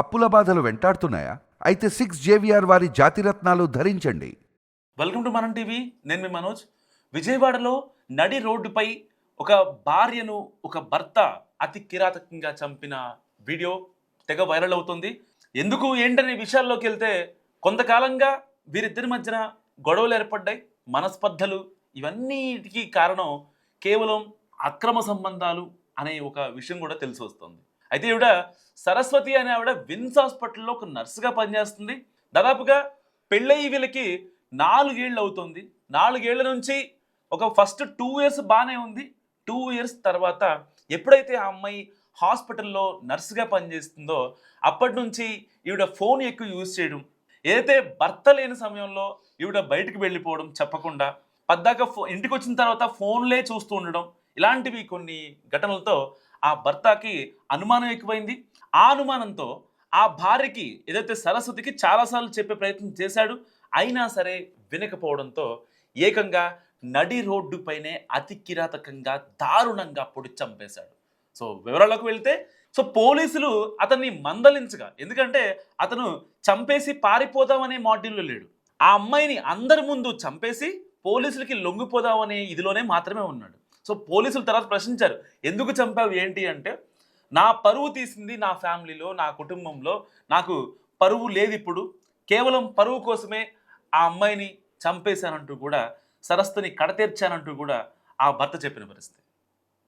అప్పుల బాధలు వెంటాడుతున్నాయా? అయితే సిక్స్ జేవిఆర్ వారి జాతిరత్నాలు ధరించండి. Welcome to Manam TV. నేను మీ మనోజ్. విజయవాడలో నడి రోడ్డుపై ఒక భార్యను ఒక భర్త అతి కిరాతకంగా చంపిన వీడియో తెగ వైరల్ అవుతుంది. ఎందుకు? ఏంటనే విషయాల్లోకి వెళ్తే కొంతకాలంగా వీరిద్దరి మధ్యన గొడవలు ఏర్పడ్డాయి మనస్పర్ధలు ఇవన్నీటికి కారణం కేవలం అక్రమ సంబంధాలు అనే ఒక విషయం కూడా తెలిసి వస్తుంది. అయితే ఈవిడ సరస్వతి అనే ఆవిడ విన్స్ హాస్పిటల్లో ఒక నర్సుగా పనిచేస్తుంది. దాదాపుగా పెళ్ళయి వీళ్ళకి నాలుగేళ్ళు అవుతుంది. నాలుగేళ్ళ నుంచి ఒక ఫస్ట్ టూ ఇయర్స్ బాగానే ఉంది. టూ ఇయర్స్ తర్వాత ఎప్పుడైతే ఆ అమ్మాయి హాస్పిటల్లో నర్సుగా పనిచేస్తుందో అప్పటి నుంచి ఈవిడ ఫోన్ ఎక్కువ యూజ్ చేయడం. ఏదైతే భర్త లేని సమయంలో ఈవిడ బయటకు వెళ్ళిపోవడం చెప్పకుండా పద్దాక ఫో ఇంటికి వచ్చిన తర్వాత ఫోన్లే చూస్తూ ఉండడం. ఇలాంటివి కొన్ని ఘటనలతో ఆ భర్తకి అనుమానం ఎక్కువైంది. ఆ అనుమానంతో ఆ భార్యకి ఏదైతే సరస్వతికి చాలాసార్లు చెప్పే ప్రయత్నం చేశాడు అయినా సరే వినకపోవడంతో ఏకంగా నడి రోడ్డుపైనే అతి కిరాతకంగా దారుణంగా పొడి చంపేశాడు. సో వివరాలకు వెళ్తే సో పోలీసులు అతన్ని మందలించగా ఎందుకంటే అతను చంపేసి పారిపోదామనే మాడ్యూల్లో లేడు. ఆ అమ్మాయిని అందరి ముందు చంపేసి పోలీసులకి లొంగిపోదామనే ఇదిలోనే మాత్రమే ఉన్నాడు. సో పోలీసులు తర్వాత ప్రశ్నించారు. ఎందుకు చంపావు? ఏంటి అంటే నా పరువు తీసింది నా ఫ్యామిలీలో నా కుటుంబంలో నాకు పరువు లేదు ఇప్పుడు. కేవలం పరువు కోసమే ఆ అమ్మాయిని చంపేశానంటూ కూడా సరస్సుని కడతీర్చానంటూ కూడా ఆ భర్త చెప్పిన పరిస్థితి.